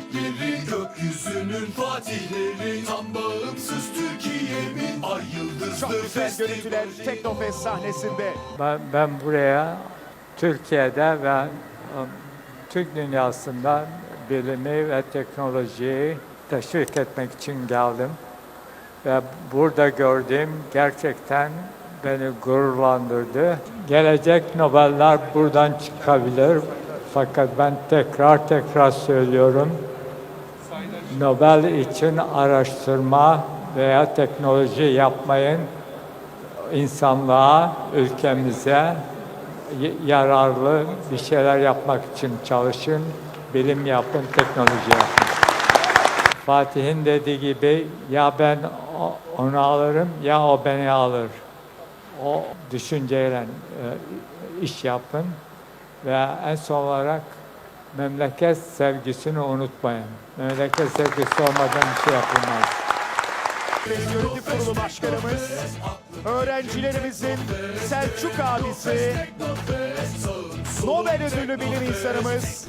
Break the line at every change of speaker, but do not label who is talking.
örnekleri Gökyüzünün fatihleri Tam bağımsız Türkiye'min Ay yıldızlı
Çok güzel görüntüler. Teknofest sahnesinde.
Ben, ben buraya Türkiye'de ve um, Türk dünyasında bilimi ve teknolojiyi teşvik etmek için geldim. Ve burada gördüğüm gerçekten beni gururlandırdı. Gelecek Nobeller buradan çıkabilir. Fakat ben tekrar tekrar söylüyorum. Nobel için araştırma veya teknoloji yapmayın insanlığa, ülkemize yararlı bir şeyler yapmak için çalışın, bilim yapın, teknoloji yapın. Fatih'in dediği gibi ya ben onu alırım ya o beni alır. O düşünceyle e, iş yapın ve en son olarak memleket sevgisini unutmayın. Memleket sevgisi olmadan bir şey yapılmaz.
Yönetim Kurulu Başkanımız, öğrencilerimizin Selçuk abisi, Nobel ödüllü bilim insanımız,